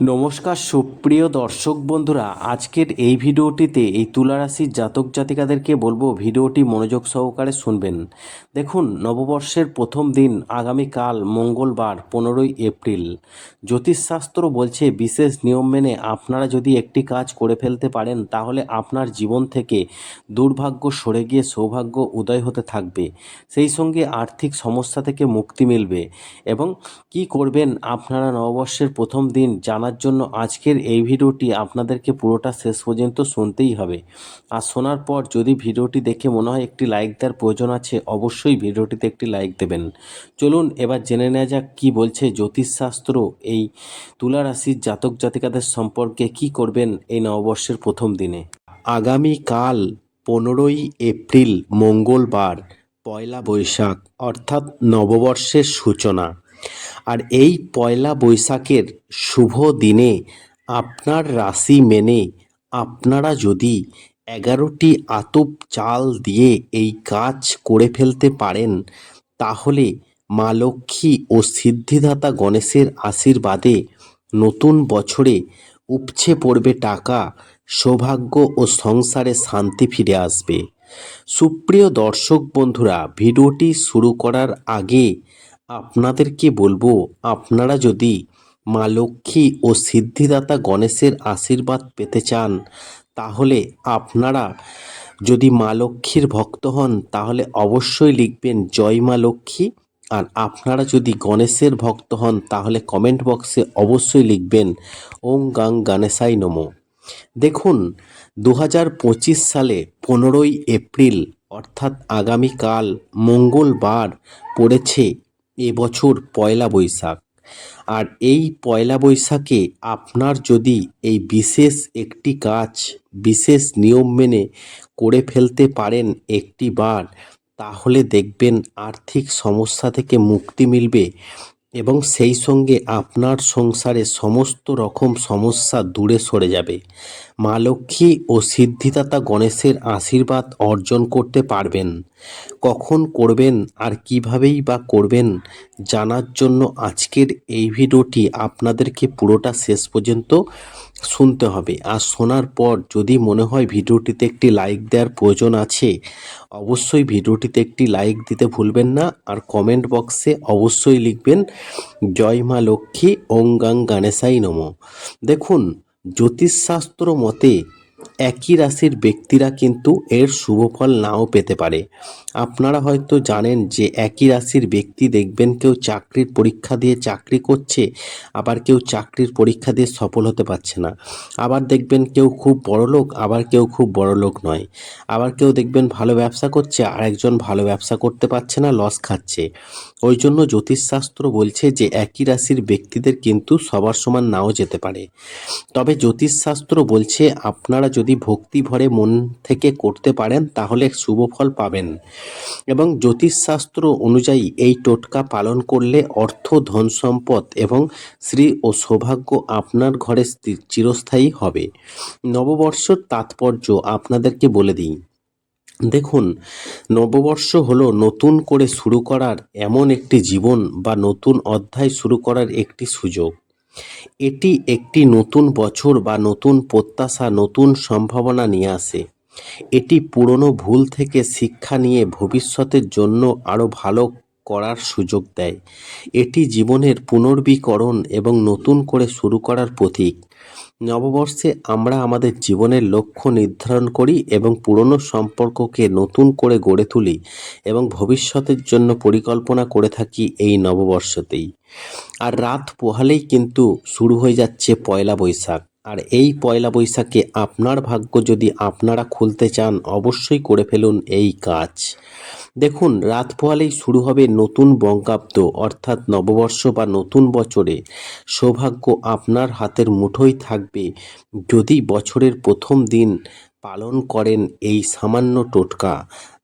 নমস্কার সুপ্রিয় দর্শক বন্ধুরা, আজকের এই ভিডিওটিতে এই তুলারাশির জাতক জাতিকাদেরকে বলব ভিডিওটি মনোযোগ সহকারে শুনবেন। দেখুন, নববর্ষের প্রথম দিন আগামীকাল মঙ্গলবার পনেরোই এপ্রিল। জ্যোতিষশাস্ত্র বলছে বিশেষ নিয়ম মেনে আপনারা যদি একটি কাজ করে ফেলতে পারেন, তাহলে আপনার জীবন থেকে দুর্ভাগ্য সরে গিয়ে সৌভাগ্য উদয় হতে থাকবে। সেই সঙ্গে আর্থিক সমস্যা থেকে মুক্তি মিলবে। এবং কি করবেন আপনারা নববর্ষের প্রথম দিন জানার জন্য আজকের এই ভিডিওটি আপনাদেরকে পুরোটা শেষ পর্যন্ত শুনতেই হবে। আর শোনার পর যদি ভিডিওটি দেখে মনে হয় একটি লাইক দেওয়ার প্রয়োজন আছে, অবশ্যই ভিডিওটিতে একটি লাইক দেবেন। চলুন এবার জেনে নেওয়া যাক কী বলছে জ্যোতিষশাস্ত্র। এই তুলা রাশির জাতক জাতিকাদের সম্পর্কে কি করবেন এই নববর্ষের প্রথম দিনে? আগামীকাল পনেরোই এপ্রিল মঙ্গলবার পয়লা বৈশাখ, অর্থাৎ নববর্ষের সূচনা। আর এই পয়লা বৈশাখের শুভ দিনে আপনার রাশি মেনে আপনারা যদি এগারোটি আতপ চাল দিয়ে এই কাজ করে ফেলতে পারেন, তাহলে মা লক্ষ্মী ও সিদ্ধিদাতা গণেশের আশীর্বাদে নতুন বছরে উপচে পড়বে টাকা, সৌভাগ্য ও সংসারে শান্তি ফিরে আসবে। সুপ্রিয় দর্শক বন্ধুরা, ভিডিওটি শুরু করার আগে আপনাদেরকে বলব? আপনারা যদি মা লক্ষ্মী ও সিদ্ধিদাতা গণেশের আশীর্বাদ পেতে চান, তাহলে আপনারা যদি মা লক্ষ্মীর ভক্ত হন, তাহলে অবশ্যই লিখবেন জয় মা লক্ষ্মী। আর আপনারা যদি গণেশের ভক্ত হন, তাহলে কমেন্ট বক্সে অবশ্যই লিখবেন ওং গাং গণেশাই নমো। দেখুন দু হাজার পঁচিশ সালে পনেরোই এপ্রিল, অর্থাৎ আগামীকাল মঙ্গলবার, পড়েছে এবছর পয়লা বৈশাখ। আর এই পয়লা বৈশাখে আপনার যদি এই বিশেষ একটি কাজ, বিশেষ নিয়ম মেনে করে ফেলতে পারেন একটি বার, তাহলে দেখবেন আর্থিক সমস্যা থেকে মুক্তি মিলবে। এবং সেই সঙ্গে আপনার সংসারে সমস্ত রকম সমস্যা দূরে সরে যাবে। মা লক্ষ্মী ও সিদ্ধিদাতা গণেশের আশীর্বাদ অর্জন করতে পারবেন। কখন করবেন আর কিভাবেই বা করবেন জানার জন্য আজকের এই ভিডিওটি আপনাদেরকে পুরোটা শেষ পর্যন্ত শুনতে হবে। আর শোনার পর যদি মনে হয় ভিডিওটিতে একটি লাইক দেওয়ার প্রয়োজন আছে, অবশ্যই ভিডিওটিতে একটি লাইক দিতে ভুলবেন না। আর কমেন্ট বক্সে অবশ্যই লিখবেন, জয় মা লক্ষ্মী, ওং গাং গণেশাই নম। দেখুন, জ্যোতিষশাস্ত্র মতে একই রাশির ব্যক্তিরা কিন্তু এর শুভ ফল নাও পেতে পারে। আপনারা হয়তো জানেন যে একই রাশির ব্যক্তি দেখবেন কেউ চাকরির পরীক্ষা দিয়ে চাকরি করছে, আবার কেউ চাকরির পরীক্ষা দিয়ে সফল হতে পারছে না। আবার দেখবেন কেউ খুব বড় লোক, আবার কেউ খুব বড় লোক নয়। আবার কেউ দেখবেন ভালো ব্যবসা করছে আর একজন ভালো ব্যবসা করতে পারছে না, লস খাচ্ছে। ওই জন্য জ্যোতিষশাস্ত্র বলছে যে একই রাশির ব্যক্তিদের কিন্তু সবার সমান নাও যেতে পারে। তবে জ্যোতিষশাস্ত্র বলছে আপনারা যদি ভক্তি ভরে মন থেকে করতে পারেন, তাহলে শুভ ফল পাবেন। এবং জ্যোতিষশাস্ত্র অনুযায়ী এই টোটকা পালন করলে অর্থ, ধন সম্পদ এবং শ্রী ও সৌভাগ্য আপনার ঘরে চিরস্থায়ী হবে। নববর্ষর তাৎপর্য আপনাদেরকে বলে দিই। দেখুন, নববর্ষ হলো নতুন করে শুরু করার এমন একটি জীবন বা নতুন অধ্যায় শুরু করার একটি সুযোগ। এটি একটি নতুন বছর বা নতুন প্রত্যাশা, নতুন সম্ভাবনা নিয়ে আসে। এটি পুরনো ভুল থেকে শিক্ষা নিয়ে ভবিষ্যতের জন্য আরও ভালো করার সুযোগ দেয়। এটি জীবনের পুনর্বীকরণ এবং নতুন করে শুরু করার প্রতীক। নববর্ষে আমরা আমাদের জীবনের লক্ষ্য নির্ধারণ করি এবং পুরনো সম্পর্ককে নতুন করে গড়ে তুলি এবং ভবিষ্যতের জন্য পরিকল্পনা করে থাকি এই নববর্ষতেই। আর রাত পোহালেই কিন্তু শুরু হয়ে যাচ্ছে পয়লা বৈশাখ। আর এই পয়লা বৈশাখে আপনার ভাগ্য যদি আপনারা খুলতে চান, অবশ্যই করে ফেলুন এই কাজ। দেখুন, রাত পোহালেই শুরু হবে নতুন বঙ্গাব্দ, অর্থাৎ নববর্ষ বা নতুন বছরে। সৌভাগ্য আপনার হাতের মুঠোয় থাকবে। যদি বছরের প্রথম দিন পালন করেন এই সামান্য টোটকা।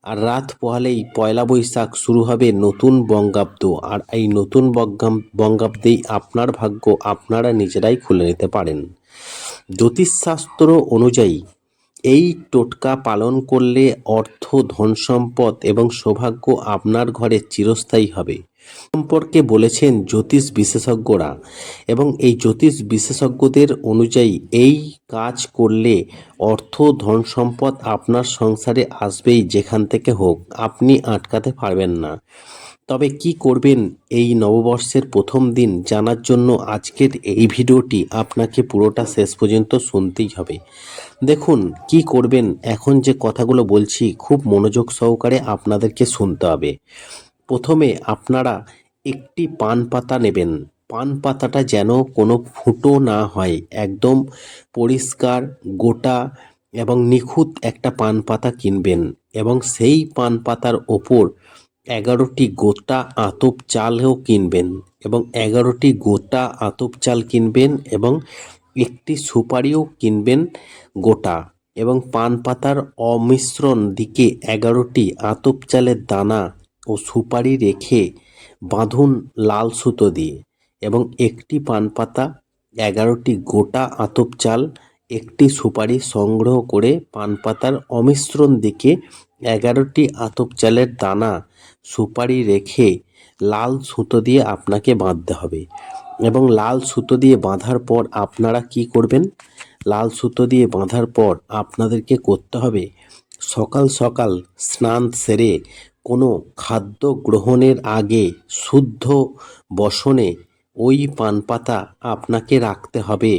আর রাত পোহালেই পয়লা বৈশাখ শুরু হবে নতুন বঙ্গাব্দ, আর এই নতুন বঙ্গাব্দেই আপনার ভাগ্য আপনারা নিজেরাই খুলে নিতে পারেন। জ্যোতিষশাস্ত্র অনুযায়ী, এই টোটকা পালন করলে অর্থ ধন সম্পদ এবং সৌভাগ্য আপনার ঘরে চিরস্থায়ী হবে। সম্পর্কে বলেছেন জ্যোতিষ বিশেষজ্ঞরা এবং এই জ্যোতিষ বিশেষজ্ঞদের অনুযায়ী এই কাজ করলে অর্থ, ধন সম্পদ আপনার সংসারে আসবেই যেখান থেকে হোক, আপনি আটকাতে পারবেন না। তবে কি করবেন এই নববর্ষের প্রথম দিন জানার জন্য আজকের এই ভিডিওটি আপনাকে পুরোটা শেষ পর্যন্ত শুনতেই হবে। দেখুন, কি করবেন? এখন যে কথাগুলো বলছি, খুব মনোযোগ সহকারে আপনাদেরকে শুনতে হবে। প্রথমে আপনারা একটি পান পাতা নেবেন। পান পাতাটা যেন কোনো ফুটো না হয়, একদম পরিষ্কার, গোটা এবং নিখুঁত একটা পান পাতা কিনবেন এবং সেই পান পাতার ওপর এগারোটি গোটা আতপ চালও কিনবেন এবং এগারোটি গোটা আতপ চাল কিনবেন এবং একটি সুপারিও কিনবেন গোটা এবং পান পাতার অমিশ্রণ দিকে এগারোটি আতপ চালের দানা ও সুপারি রেখে বাঁধুন লাল সুতো দিয়ে এবং একটি পান পাতা এগারোটি গোটা আতপ চাল, একটি সুপারি সংগ্রহ করে পান পাতার অমিশ্রণ দিকে এগারোটি আতপ চালের দানা সুপারি রেখে লাল সুতো দিয়ে আপনাকে বাঁধতে হবে। এবং লাল সুতো দিয়ে বাঁধার পর আপনারা কি করবেন? লাল সুতো দিয়ে বাঁধার পর আপনাদেরকে করতে হবে সকাল সকাল স্নান সেরে কোনো খাদ্য গ্রহণের আগে শুদ্ধ বসনে ওই পান পাতা আপনাকে রাখতে হবে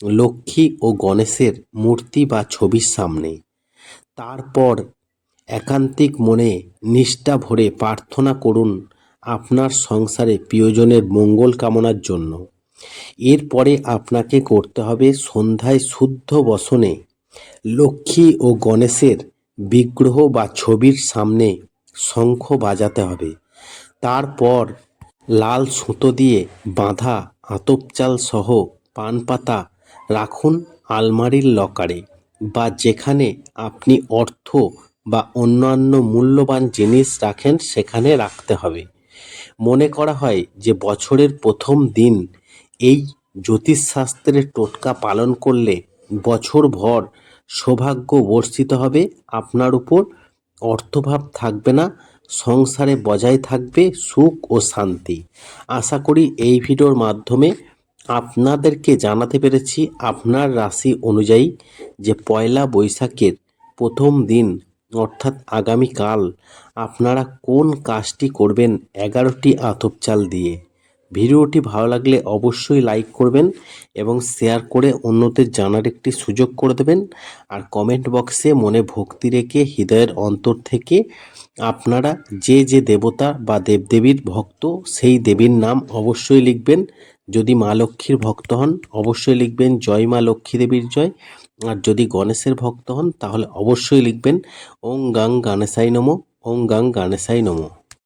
লক্ষ্মী ও গণেশের মূর্তি বা ছবির সামনে। তারপর একান্তিক মনে নিষ্ঠা ভরে প্রার্থনা করুন আপনার সংসারে প্রিয়জনের মঙ্গল কামনার জন্য। এরপরে আপনাকে করতে হবে সন্ধ্যায় শুদ্ধ বসনে লক্ষ্মী ও গণেশের বিগ্রহ বা ছবির সামনে শঙ্খ বাজাতে হবে। তারপর লাল সুতো দিয়ে বাঁধা আতপ চাল সহ পান পাতা রাখুন আলমারির লকারে বা যেখানে আপনি অর্থ বা অন্যান্য মূল্যবান জিনিস রাখেন সেখানে রাখতে হবে। মনে করা হয় যে বছরের প্রথম দিন এই জ্যোতিষশাস্ত্রের টোটকা পালন করলে বছরভর সৌভাগ্য বর্ষিত হবে। আপনার উপর অর্থভাব থাকবে না, সংসারে বজায় থাকবে সুখ ও শান্তি। আশা করি এই ভিডিওর মাধ্যমে আপনাদেরকে জানাতে পেরেছি আপনার রাশি অনুযায়ী যে পয়লা বৈশাখের প্রথম দিন, অর্থাৎ আগামীকাল, আপনারা কোন কাজটি করবেন এগারোটি আতপ চাল দিয়ে। ভিডিওটি ভালো লাগলে অবশ্যই লাইক করবেন এবং শেয়ার করে অন্যদের জানার একটি সুযোগ করে দেবেন। আর কমেন্ট বক্সে মনে ভক্তি রেখে হৃদয়ের অন্তর থেকে আপনারা যে যে দেবতা বা দেবদেবীর ভক্ত, সেই দেবীর নাম অবশ্যই লিখবেন। যদি মা লক্ষ্মীর ভক্ত হন, অবশ্যই লিখবেন জয় মা লক্ষ্মী দেবীর জয়। আর যদি গণেশের ভক্ত হন, তাহলে অবশ্যই লিখবেন, ওং গাং গানেশাই নমো, ওং গাং গানেশাই নমো।